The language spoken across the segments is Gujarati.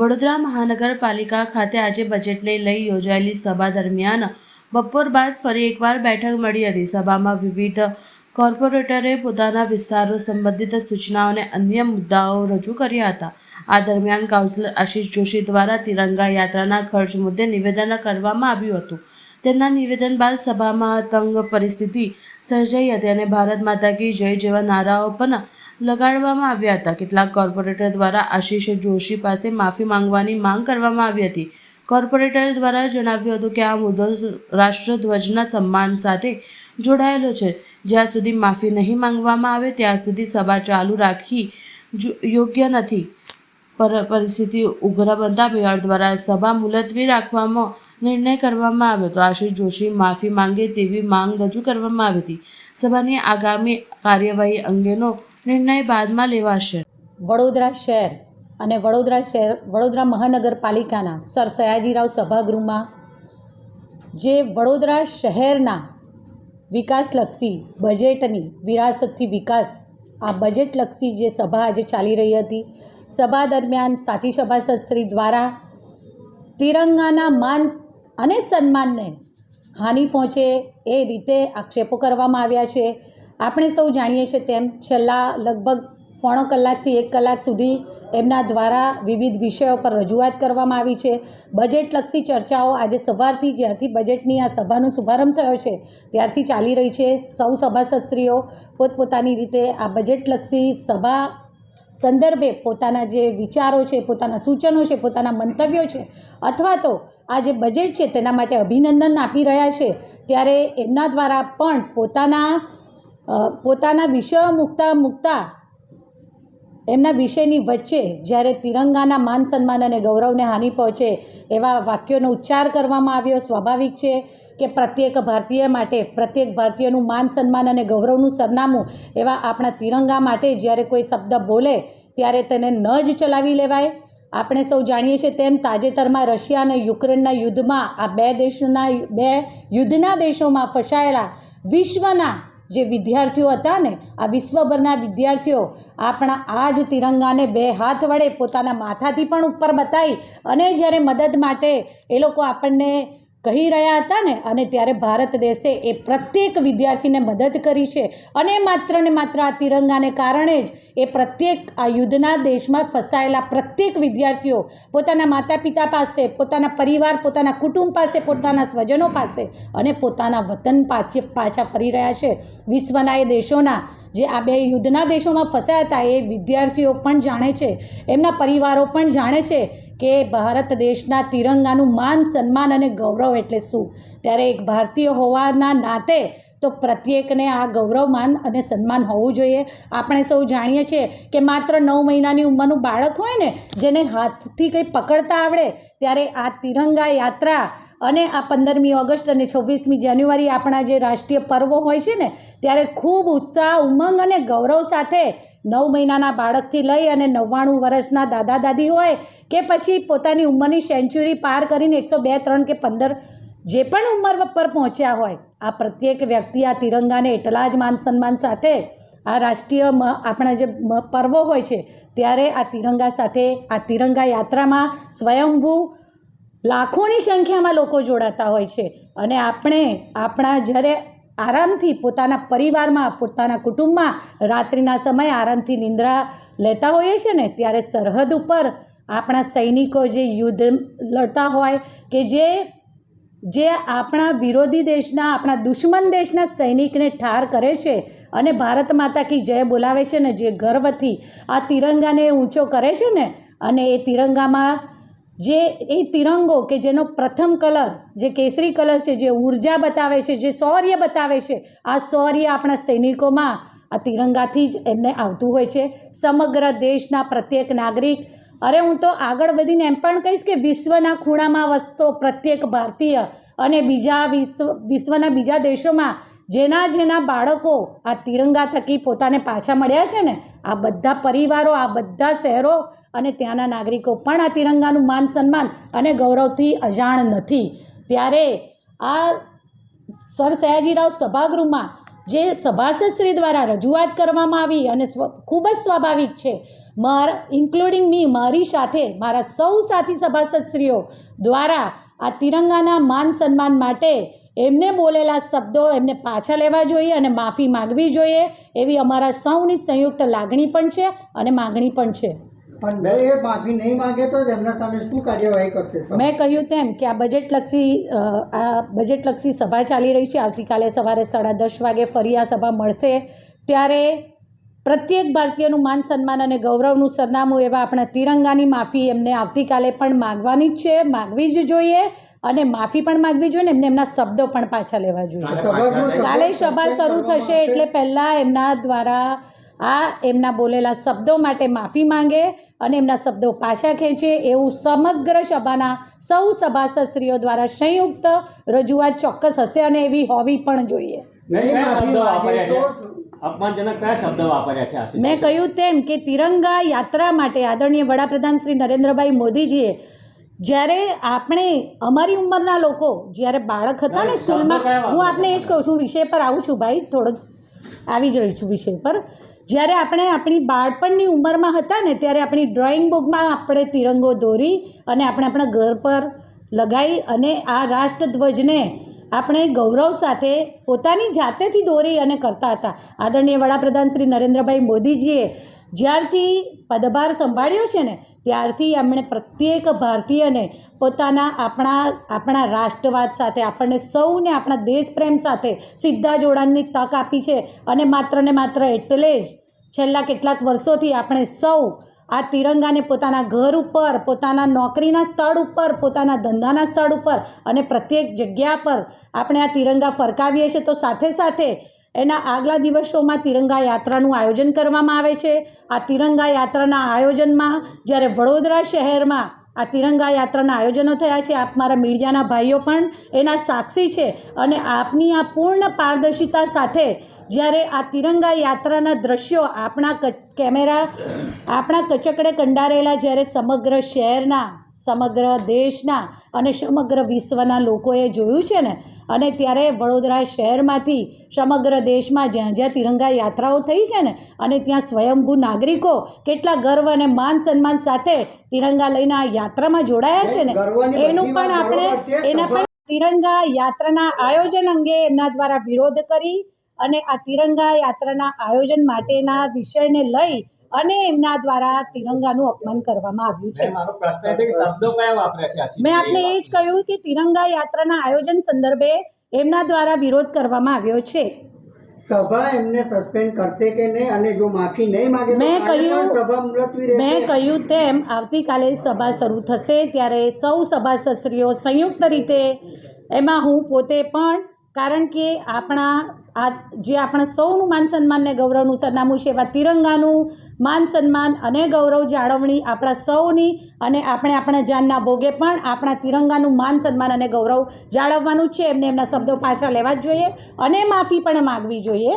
વડોદરા મહાનગરપાલિકા ખાતે આજે બજેટને લઈ યોજાયેલી સભા દરમિયાન બપોર બાદ ફરી એકવાર બેઠક મળી હતી. સભામાં વિવિધ કોર્પોરેટરે પોતાના વિસ્તારો સંબંધિત સૂચનાઓ અને અન્ય મુદ્દાઓ રજૂ કર્યા હતા. આ દરમિયાન કાઉન્સિલર આશિષ જોશી દ્વારા તિરંગા યાત્રાના ખર્ચ મુદ્દે નિવેદન કરવામાં આવ્યું હતું. તેમના નિવેદન બાદ સભામાં તંગ પરિસ્થિતિ સર્જાઈ હતી અને ભારત માતા કી જય જેવા નારાઓ પણ લગાડવામાં આવ્યા હતા. કેટલાક કોર્પોરેટર દ્વારા આશિષ જોશી પાસે માફી માંગવાની માંગ કરવામાં આવી હતી. કોર્પોરેટર દ્વારા જણાવ્યું હતું કે આ મુદ્દો રાષ્ટ્રધ્વજના સન્માન સાથે જોડાયેલો છે. જ્યાં સુધી માફી નહીં માંગવામાં આવે, ત્યાં સુધી સભા ચાલુ રાખી યોગ્ય નથી. પર, પરિસ્થિતિ ઉગ્ર બનતા મેયર દ્વારા સભા મુલતવી રાખવામાં નિર્ણય કરવામાં આવ્યો હતો. આશિષ જોશી માફી માંગે તેવી માંગ રજૂ કરવામાં આવી હતી. સભાની આગામી કાર્યવાહી અંગેનો નિર્ણય બાદમાં લેવાશે. વડોદરા શહેર અને વડોદરા શહેર, વડોદરા મહાનગરપાલિકાના સર સયાજીરાવ સભાગૃહમાં જે વડોદરા શહેરના વિકાસલક્ષી બજેટની વિરાસતથી વિકાસ, આ બજેટલક્ષી જે સભા આજે ચાલી રહી હતી, સભા દરમિયાન સાથી સભાસદશ્રી દ્વારા તિરંગાના માન અને સન્માનને હાનિ પહોંચે એ રીતે આક્ષેપો કરવામાં આવ્યા છે. આપણે સૌ જાણીએ છીએ તેમ છેલ્લા લગભગ પોણો કલાકથી એક કલાક સુધી એમના દ્વારા વિવિધ વિષયો પર રજૂઆત કરવામાં આવી છે. બજેટલક્ષી ચર્ચાઓ આજે સવારથી જ્યારથી બજેટની આ સભાનો શુભારંભ થયો છે, ત્યારથી ચાલી રહી છે. સૌ સભાસદશ્રીઓ પોતપોતાની રીતે આ બજેટલક્ષી સભા સંદર્ભે પોતાના જે વિચારો છે, પોતાના સૂચનો છે, પોતાના મંતવ્યો છે અથવા તો આ જે બજેટ છે તેના માટે અભિનંદન આપી રહ્યા છે, ત્યારે એમના દ્વારા પણ પોતાના પોતાના વિષયો મૂકતા મૂકતા એમના વિષયની વચ્ચે જ્યારે તિરંગાના માન સન્માન અને ગૌરવને હાનિ પહોંચે એવા વાક્યોનો ઉચ્ચાર કરવામાં આવ્યો, સ્વાભાવિક છે કે પ્રત્યેક ભારતીય માટે, પ્રત્યેક ભારતીયનું માન સન્માન અને ગૌરવનું સરનામું એવા આપણા તિરંગા માટે જ્યારે કોઈ શબ્દ બોલે ત્યારે તેને ન જ ચલાવી લેવાય. આપણે સૌ જાણીએ છીએ તેમ તાજેતરમાં રશિયા અને યુક્રેનના યુદ્ધમાં આ બે દેશોના, બે યુદ્ધના દેશોમાં ફસાયેલા વિશ્વના જે વિદ્યાર્થીઓ હતા ને, આ વિશ્વભરના વિદ્યાર્થીઓ આપણા આ જ તિરંગાને બે હાથ વડે પોતાના માથાથી પણ ઉપર બતાવી અને જ્યારે મદદ માટે એ લોકો આપણને કહી રહ્યા હતા ને, અને ત્યારે ભારત દેશે એ પ્રત્યેક વિદ્યાર્થીને મદદ કરી છે. અને માત્ર ને માત્ર આ તિરંગાને કારણે જ એ પ્રત્યેક આ યુદ્ધના દેશમાં ફસાયેલા પ્રત્યેક વિદ્યાર્થીઓ પોતાના માતા પિતા પાસે, પોતાના પરિવાર, પોતાના કુટુંબ પાસે, પોતાના સ્વજનો પાસે અને પોતાના વતન પાછે, પાછા ફરી રહ્યા છે. વિશ્વના એ દેશોના જે આ બે યુદ્ધના દેશોમાં ફસાયા હતા, એ વિદ્યાર્થીઓ પણ જાણે છે. એમના પરિવારો પણ જાણે છે કે ભારત દેશના તિરંગાનું માન, સન્માન અને ગૌરવ એટલે શું? ત્યારે એક ભારતીય હોવાના નાતે તો પ્રત્યેકને આ ગૌરવ, માન અને સન્માન હોવું જોઈએ. આપણે સૌ જાણીએ છીએ કે માત્ર નવ મહિનાની ઉંમરનું બાળક હોય ને, જેને હાથથી કંઈ પકડતા આવડે, ત્યારે આ તિરંગા યાત્રા અને આ પંદરમી ઓગસ્ટ અને છવ્વીસમી જાન્યુઆરી આપણા જે રાષ્ટ્રીય પર્વો હોય છે ને, ત્યારે ખૂબ ઉત્સાહ, ઉમંગ અને ગૌરવ સાથે નવ મહિનાના બાળકથી લઈ અને નવ્વાણું વર્ષના દાદા દાદી હોય કે પછી પોતાની ઉંમરની સેન્ચુરી પાર કરીને એકસો બે, ત્રણ કે પંદર જે પણ ઉંમર પર પહોંચ્યા હોય, આ પ્રત્યેક વ્યક્તિ આ તિરંગાને એટલા જ માન સન્માન સાથે આ રાષ્ટ્રીય આપણા જે પર્વો હોય છે, ત્યારે આ તિરંગા સાથે, આ તિરંગા યાત્રામાં સ્વયંભૂ લાખોની સંખ્યામાં લોકો જોડાતા હોય છે. અને આપણે, આપણા જ્યારે આરામથી પોતાના પરિવારમાં, પોતાના કુટુંબમાં રાત્રિના સમયે આરામથી નિંદ્રા લેતા હોઈએ છીએ ને, ત્યારે સરહદ ઉપર આપણા સૈનિકો જે યુદ્ધ લડતા હોય કે જે જે આપણા વિરોધી દેશના, આપણા દુશ્મન દેશના સૈનિકને ઠાર કરે છે અને ભારત માતા કી જય બોલાવે છે ને, જે ગર્વથી આ તિરંગાને ઊંચો કરે છે ને, અને એ તિરંગામાં જે એ તિરંગો કે જેનો પ્રથમ કલર, જે કેસરી કલર છે, જે ઊર્જા બતાવે છે, જે શૌર્ય બતાવે છે, આ શૌર્ય આપણા સૈનિકોમાં આ તિરંગાથી જ એમને આવતું હોય છે. સમગ્ર દેશના પ્રત્યેક નાગરિક અરે હું તો આગળ વધીને એમ પણ કહીશ કે વિશ્વના ખૂણામાં વસતો પ્રત્યેક ભારતીય અને બીજા વિશ્વ, વિશ્વના બીજા દેશોમાં જેના જેના બાળકો આ તિરંગા થકી પોતાને પાછા મળ્યા છે ને, આ બધા પરિવારો, આ બધા શહેરો અને ત્યાંના નાગરિકો પણ આ તિરંગાનું માન સન્માન અને ગૌરવથી અજાણ નથી. ત્યારે આ સર સયાજીરાવ સભાગૃહમાં જે સભાસદશ્રી દ્વારા રજૂઆત કરવામાં આવી અને સ્વ, ખૂબ જ સ્વાભાવિક છે મારા ઇન્ક્લુડિંગ મી મારી સાથે મારા સૌ સાથી સભાસદશ્રીઓ દ્વારા આ તિરંગાના માન સન્માન માટે એમને બોલેલા શબ્દો એમને પાછા લેવા જોઈએ અને માફી માગવી જોઈએ એવી અમારા સૌની સંયુક્ત લાગણી પણ છે અને માગણી પણ છે. પણ જો એ માફી નહીં માંગે તો તેમના સામે શું કાર્યવાહી કરશે મેં કહ્યું તેમ કે આ બજેટલક્ષી આ બજેટલક્ષી સભા ચાલી રહી છે. આવતીકાલે સવારે સાડા દસ વાગે ફરી આ સભા મળશે. ત્યારે પ્રત્યેક ભારતીયનું માન સન્માન અને ગૌરવનું સરનામું એવા આપણા તિરંગાની માફી એમને આવતીકાલે પણ માગવાની જ છે. માગવી જ જોઈએ અને માફી પણ માગવી જોઈએ ને એમને એમના શબ્દો પણ પાછા લેવા જોઈએ. કાલે સભા શરૂ થશે. એટલે પહેલાં એમના દ્વારા આ એમના બોલેલા શબ્દો માટે માફી માંગે અને એમના શબ્દો પાછા ખેંચે એવું સમગ્ર સભાના સૌ સભાસદશ્રીઓ દ્વારા સંયુક્ત રજૂઆત ચોક્કસ હશે અને એવી હોવી પણ જોઈએ. અપમાનજનક કયા શબ્દો વાપર્યા છે આશીષ? મેં કહ્યું તેમ કે તિરંગા યાત્રા માટે આદરણીય વડાપ્રધાન શ્રી નરેન્દ્રભાઈ મોદીજીએ જ્યારે આપણે અમારી ઉંમરના લોકો જ્યારે બાળક હતા ને સ્કૂલમાં હું આપને એ જ કહું છું વિષય પર આવું છું ભાઈ થોડોક આવી જ રહી છું વિષય પર. જ્યારે આપણે આપણી બાળપણની ઉંમરમાં હતા ને ત્યારે આપણી ડ્રોઈંગ બુકમાં આપણે તિરંગો દોરી અને આપણે આપણા ઘર પર લગાવી અને આ રાષ્ટ્રધ્વજને આપણે ગૌરવ સાથે પોતાની જાતેથી દોરી અને કરતા હતા. આદરણીય વડાપ્રધાન શ્રી નરેન્દ્રભાઈ મોદીજીએ જ્યારથી પદભાર સંભાળ્યો છે ને, ત્યારથી એમણે પ્રત્યેક ભારતીયને પોતાના આપણા આપણા રાષ્ટ્રવાદ સાથે, આપણને સૌને આપણા દેશપ્રેમ સાથે સીધા જોડાણની તક આપી છે. અને માત્ર ને માત્ર એટલે જ છેલ્લા કેટલાક વર્ષોથી આપણે સૌ આ તિરંગાને પોતાના ઘર ઉપર, પોતાના નોકરીના સ્થળ ઉપર, પોતાના ધંધાના સ્થળ ઉપર અને પ્રત્યેક જગ્યા પર આપણે આ તિરંગા ફરકાવીએ છીએ. તો સાથે સાથે એના આગલા દિવસોમાં તિરંગા યાત્રાનું આયોજન કરવામાં આવે છે. આ તિરંગા યાત્રાના આયોજનમાં જ્યારે વડોદરા શહેરમાં આ તિરંગા યાત્રાના આયોજનો થયા છે. આપ મારા મીડિયાના ભાઈઓ પણ એના સાક્ષી છે અને આપની આ પૂર્ણ પારદર્શિતા સાથે જ્યારે આ તિરંગા યાત્રાના દ્રશ્યો આપણા કેમેરા આપણા કચકડે કંડારેલા જ્યારે સમગ્ર શહેરના સમગ્ર દેશના અને સમગ્ર વિશ્વના લોકોએ જોયું છે ને અને ત્યારે વડોદરા શહેરમાંથી સમગ્ર દેશમાં જ્યાં જ્યાં તિરંગા યાત્રાઓ થઈ છે ને અને ત્યાં સ્વયંભૂ નાગરિકો કેટલા ગર્વ અને માન સન્માન સાથે તિરંગા લઈને આ યાત્રામાં જોડાયા છે ને એનું પણ આપણે એના પણ તિરંગા યાત્રાના આયોજન અંગે એમના દ્વારા વિરોધ કરી અને આ તિરંગા યાત્રાના આયોજન માટેના વિષયને લઈ અને એમના દ્વારા તિરંગાનું અપમાન કરવામાં આવ્યું છે. મેં મારો એ છે કે શબ્દો કયા વાપર્યા છે? આશીષ મેં આપને એ જ કહ્યું કે તિરંગા યાત્રાના આયોજન સંદર્ભે એમના દ્વારા વિરોધ કરવામાં આવ્યો છે. સભા એમને સસ્પેન્ડ કરશે કે નહીં અને જો માફી નહીં માગે મેં કહ્યું- સભા મુલતવી મેં કહ્યું તેમ આવતીકાલે સભા શરૂ થશે ત્યારે સૌ સભાસદશ્રીઓ સંયુક્ત રીતે એમાં હું પોતે પણ કારણ કે આપણા આ જે આપણા સૌનું માન સન્માન ને ગૌરવનું સરનામું છે એવા તિરંગાનું માન સન્માન અને ગૌરવ જાળવણી આપણા સૌની અને આપણે આપણા જાનના ભોગે પણ આપણા તિરંગાનું માન સન્માન અને ગૌરવ જાળવવાનું છે. એમને એમના શબ્દો પાછા લેવા જ જોઈએ અને માફી પણ માગવી જોઈએ.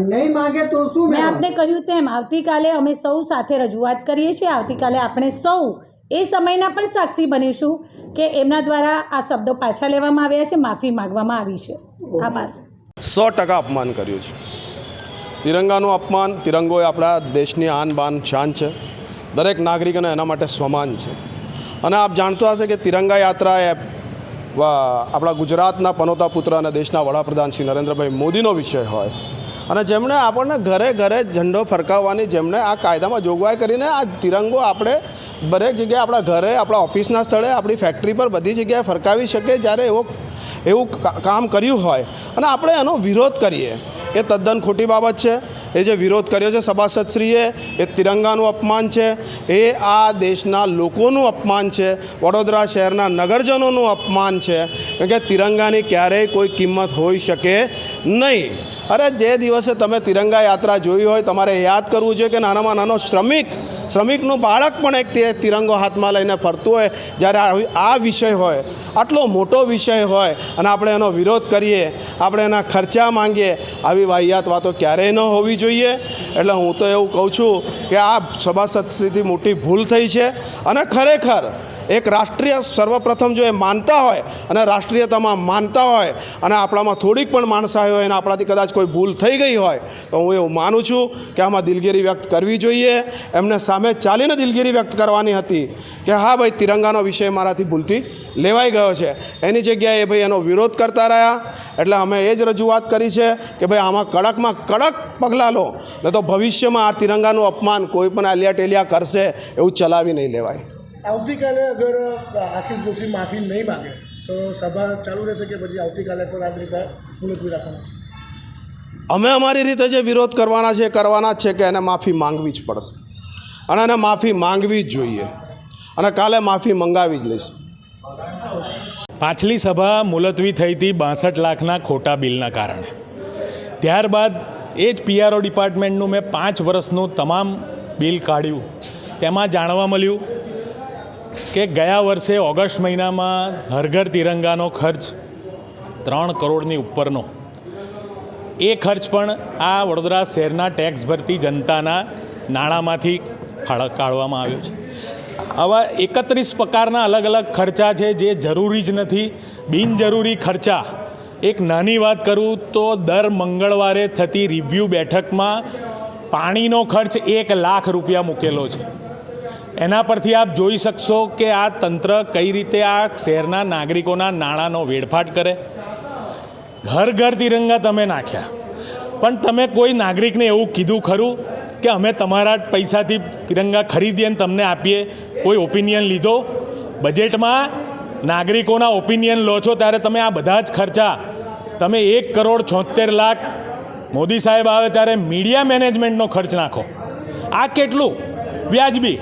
નહીં માગે તો શું મેં? આપને કહ્યું તેમ આવતીકાલે અમે સૌ સાથે રજૂઆત કરીએ છીએ. આવતીકાલે આપણે સૌ એ સમયના પણ સાક્ષી બનીશું કે એમના દ્વારા આ શબ્દો પાછા લેવામાં આવ્યા છે માફી માગવામાં આવી છે. આભાર. સો ટકા અપમાન કર્યું છે. તિરંગાનું અપમાન, તિરંગો એ આપણા દેશની આન બાન શાન છે. દરેક નાગરિકોને એના માટે સ્વમાન છે. અને આપ જાણતો હશે કે તિરંગા યાત્રા એ આપણા ગુજરાતના પનોતા પુત્ર અને દેશના વડાપ્રધાન શ્રી નરેન્દ્રભાઈ મોદીનો વિષય હોય. અને જેમણે આપણને ઘરે ઘરે ઝંડો ફરકાવવાની, જેમણે આ કાયદામાં જોગવાઈ કરીને આ તિરંગો આપણે દરેક જગ્યાએ આપણા ઘરે, આપણા ઓફિસના સ્થળે આપણી ફેક્ટરી પર બધી જગ્યાએ ફરકાવી શકે જ્યારે એવો એવું કામ કર્યું હોય. અને આપણે એનો વિરોધ કરીએ. એ તદ્દન ખોટી બાબત છે. એ જે વિરોધ કર્યો છે સભાસદશ્રીએ, એ તિરંગાનું અપમાન છે. એ આ દેશના લોકોનું અપમાન છે. વડોદરા શહેરના નગરજનોનું અપમાન છે. કારણ કે તિરંગાની ક્યારેય કોઈ કિંમત હોઈ શકે નહીં. અરે જે દિવસે તમે તિરંગા યાત્રા જોઈ હોય, તમારે યાદ કરવું જોઈએ કે નાનામાં નાનો શ્રમિક, શ્રમિકનું બાળક પણ એક તે તિરંગો હાથમાં લઈને ફરતું હોય. જ્યારે આ વિષય હોય, આટલો મોટો વિષય હોય અને આપણે એનો વિરોધ કરીએ, આપણે એના ખર્ચા માંગીએ, આવી વાહિયાત વાતો ક્યારેય ન હોવી જોઈએ. એટલે હું તો એવું કહું છું કે આ સભાસદશ્રીથી મોટી ભૂલ થઈ છે અને ખરેખર એક રાષ્ટ્રીય સર્વપ્રથમ જો એ માનતા હોય અને રાષ્ટ્રીયતામાં માનતા હોય અને આપણામાં થોડીક પણ માણસાઈ હોય અને આપણાથી કદાચ કોઈ ભૂલ થઈ ગઈ હોય, તો હું એવું માનું છું કે આમાં દિલગીરી વ્યક્ત કરવી જોઈએ. એમને સામે ચાલીને દિલગીરી વ્યક્ત કરવાની હતી કે હા ભાઈ, તિરંગાનો વિષય મારાથી ભૂલથી લેવાઈ ગયો છે. એની જગ્યાએ ભાઈ એનો વિરોધ કરતા રહ્યા. એટલે અમે એ જ રજૂઆત કરી છે કે ભાઈ, આમાં કડકમાં કડક પગલાં લો. ન તો ભવિષ્યમાં આ તિરંગાનું અપમાન કોઈ પણ આલિયા ટેલિયા કરશે એવું ચલાવી નહીં લેવાય. આવતીકાલે અગર આશીષ જોશી માફી નહીં માગે તો સભા ચાલુ રહેશે કે પછી આવતીકાલે પણ આ રીતે મુલતવી રાખવાનું છે? અમે અમારી રીતે જે વિરોધ કરવાના છે એ કરવાના જ છે કે એને માફી માંગવી જ પડશે. અને એને માફી માંગવી જ જોઈએ. અને કાલે માફી મંગાવી જ લઈશું. પાછલી સભા મુલતવી થઈ હતી બાસઠ લાખના ખોટા બિલના કારણે. ત્યારબાદ એ જ પીઆરઓ ડિપાર્ટમેન્ટનું મેં પાંચ વર્ષનું તમામ બિલ કાઢ્યું. તેમાં જાણવા મળ્યું કે ગયા વર્ષે ઓગસ્ટ મહિનામાં હરઘર તિરંગાનો ખર્ચ ત્રણ કરોડની ઉપરનો. એ ખર્ચ પણ આ વડોદરા શહેરના ટેક્સ ભરતી જનતાના નાણાંમાંથી કાઢવામાં આવ્યો છે. આવા એકત્રીસ પ્રકારના અલગ અલગ ખર્ચા છે જે જરૂરી જ નથી. બિનજરૂરી ખર્ચા. એક નાની વાત કરું તો દર મંગળવારે થતી રિવ્યૂ બેઠકમાં પાણીનો ખર્ચ એક લાખ રૂપિયા મૂકેલો છે. એના પરથી આપ જોઈ શકશો કે આ તંત્ર કઈ રીતે આ શહેરના નાગરિકોના નાણાંનો વેડફાટ કરે. ઘર ઘર તિરંગા તમે નાખ્યા. પણ તમે કોઈ નાગરિકને એવું કીધું ખરું કે અમે તમારા પૈસાથી તિરંગા ખરીદીએ અને તમને આપીએ? કોઈ ઓપિનિયન લીધો? બજેટમાં નાગરિકોના ઓપિનિયન લો છો ત્યારે તમે આ બધા જ ખર્ચા, તમે એક કરોડ છોતેર લાખ મોદી સાહેબ આવે ત્યારે મીડિયા મેનેજમેન્ટનો ખર્ચ નાખો. આ કેટલું? વ્યાજબી.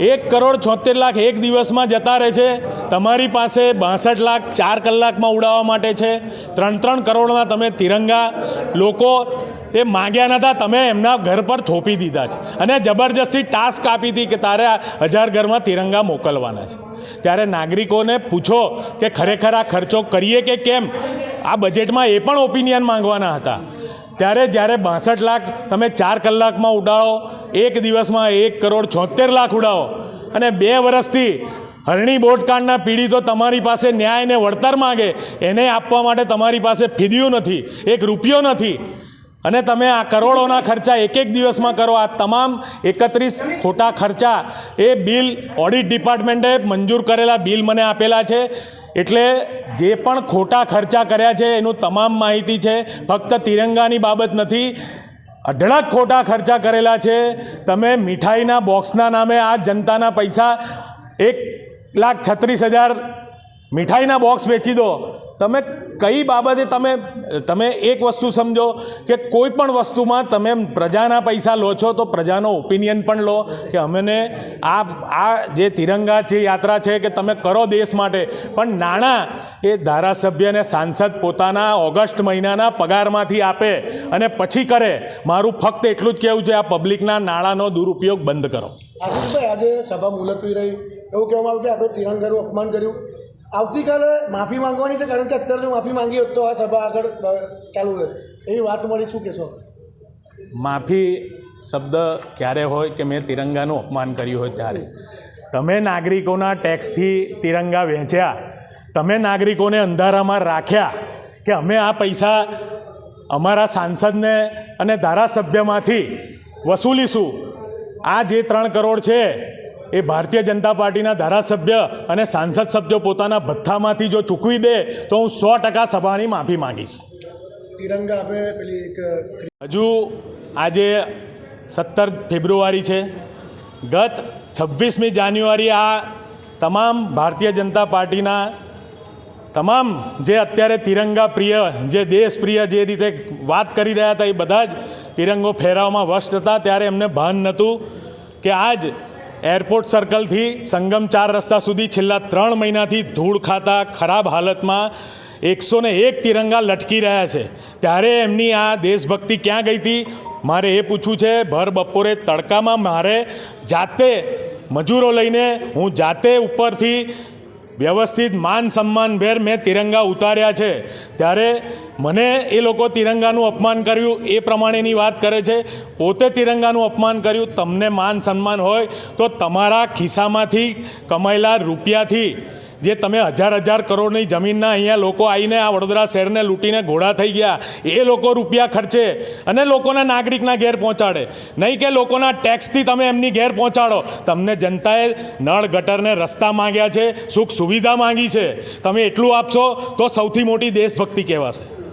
એક કરોડ છોતેર લાખ એક દિવસમાં જતા રહે છે. તમારી પાસે બાસઠ લાખ ચાર કલાકમાં ઉડાવવા માટે છે. ત્રણ ત્રણ કરોડના તમે તિરંગા લોકો એ માગ્યા નહોતા તમે એમના ઘર પર થોપી દીધા છે. અને જબરજસ્તી ટાસ્ક આપી હતી કે તારે હજાર ઘરમાં તિરંગા મોકલવાના છે. ત્યારે નાગરિકોને પૂછો કે ખરેખર આ ખર્ચો કરીએ કે કેમ? આ બજેટમાં એ પણ ઓપિનિયન માંગવાના હતા. ત્યારે જ્યારે બાસઠ લાખ તમે ચાર કલાકમાં ઉડાડો, એક દિવસમાં એક કરોડ છોતેર લાખ ઉડાવો અને બે વર્ષથી હરણી બોટકાંડના પીડિતો તમારી પાસે ન્યાય અને વળતર માગે, એને આપવા માટે તમારી પાસે ફીદ્યું નથી, એક રૂપિયો નથી. અને તમે આ કરોડોના ખર્ચા એક એક દિવસમાં કરો, આ તમામ એકત્રીસ ખોટા ખર્ચા એ બિલ ઓડિટ ડિપાર્ટમેન્ટે મંજૂર કરેલા બિલ મને આપેલા છે. એટલે જે પણ ખોટા ખર્ચા કર્યા છે, એનું તમામ માહિતી છે. ફક્ત તિરંગાની બાબત નથી, અઢળક ખોટા ખર્ચા કરેલા છે. તમે મીઠાઈના બોક્સના નામે આ જનતાના પૈસા એક લાખ છત્રીસ હજાર મીઠાઈના બોક્સ વેચી દો. તમે કઈ બાબતે તમે તમે એક વસ્તુ સમજો કે કોઈ પણ વસ્તુમાં તમે પ્રજાના પૈસા લો છો તો પ્રજાનો ઓપિનિયન પણ લો કે અમને આ આ જે તિરંગા છે, યાત્રા છે કે તમે કરો દેશ માટે. પણ નાણાં એ ધારાસભ્ય અને સાંસદ પોતાના ઓગસ્ટ મહિનાના પગારમાંથી આપે અને પછી કરે. મારું ફક્ત એટલું જ કહેવું છે, આ પબ્લિકના નાણાંનો દુરુપયોગ બંધ કરો. આજે સભા મુલતવી રહી. એવું કહેવામાં આવ્યું કે આપણે તિરંગાનું અપમાન કર્યું. આવતીકાલે માફી માંગવાની છે, કારણ કે અત્યારે જો માફી માંગી હોત તો આ સભા આગળ ચાલુ રહે. એવી વાત મળી શું કહેશો? માફી શબ્દ ક્યારે હોય કે મેં તિરંગાનું અપમાન કર્યું હોય ત્યારે? તમે નાગરિકોના ટેક્સથી તિરંગા વહેંચ્યા તમે નાગરિકોને અંધારામાં રાખ્યા કે અમે આ પૈસા અમારા સાંસદને અને ધારાસભ્યમાંથી વસૂલીશું. આ જે ત્રણ કરોડ છે એ ભારતીય જનતા પાર્ટીના ધારાસભ્ય અને સાંસદ સભ્યો પોતાના ભથ્થામાંથી જો ચૂકવી દે તો હું સો ટકા સભાની માફી માંગીશ. તિરંગા આપણે પેલી એક હજુ આજે સત્તર ફેબ્રુઆરી છે. ગત છવ્વીસમી જાન્યુઆરી આ તમામ ભારતીય જનતા પાર્ટીના તમામ જે અત્યારે તિરંગા પ્રિય જે દેશ પ્રિય જે રીતે વાત કરી રહ્યા હતા એ બધા જ તિરંગો ફેરાવમાં વશ હતા ત્યારે એમને ભાન નહોતું કે આજ એરપોર્ટ સર્કલથી સંગમ ચાર રસ્તા સુધી છેલ્લા ત્રણ મહિનાથી ધૂળ ખાતા ખરાબ હાલતમાં એકસો ને એક તિરંગા લટકી રહ્યા છે. ત્યારે એમની આ દેશભક્તિ ક્યાં ગઈ હતી? મારે એ પૂછવું છે, ભર બપોરે તડકામાં મારે જાતે મજૂરો લઈને હું જાતે ઉપરથી વ્યવસ્થિત માન સન્માનભેર મેં તિરંગા ઉતાર્યા છે. ત્યારે મને એ લોકો તિરંગાનું અપમાન કર્યું, એ પ્રમાણેની વાત કરે છે. પોતે તિરંગાનું અપમાન કર્યું, તમને માન સન્માન હોય તો તમારા ખિસ્સામાંથી કમાયેલા રૂપિયાથી જે તમે હજાર હજાર કરોડની જમીનના અહીંયા લોકો આવીને આ વડોદરા શહેરને લૂંટીને ઘોડા થઈ ગયા, એ લોકો રૂપિયા ખર્ચે અને લોકોના નાગરિકના ઘેર પહોંચાડે. નહીં કે લોકોના ટેક્સથી તમે એમની ઘેર પહોંચાડો. તમને જનતાએ નળ ગટરને રસ્તા માંગ્યા છે, સુખ સુવિધા માંગી છે. તમે એટલું આપશો તો સૌથી મોટી દેશભક્તિ કહેવાશે.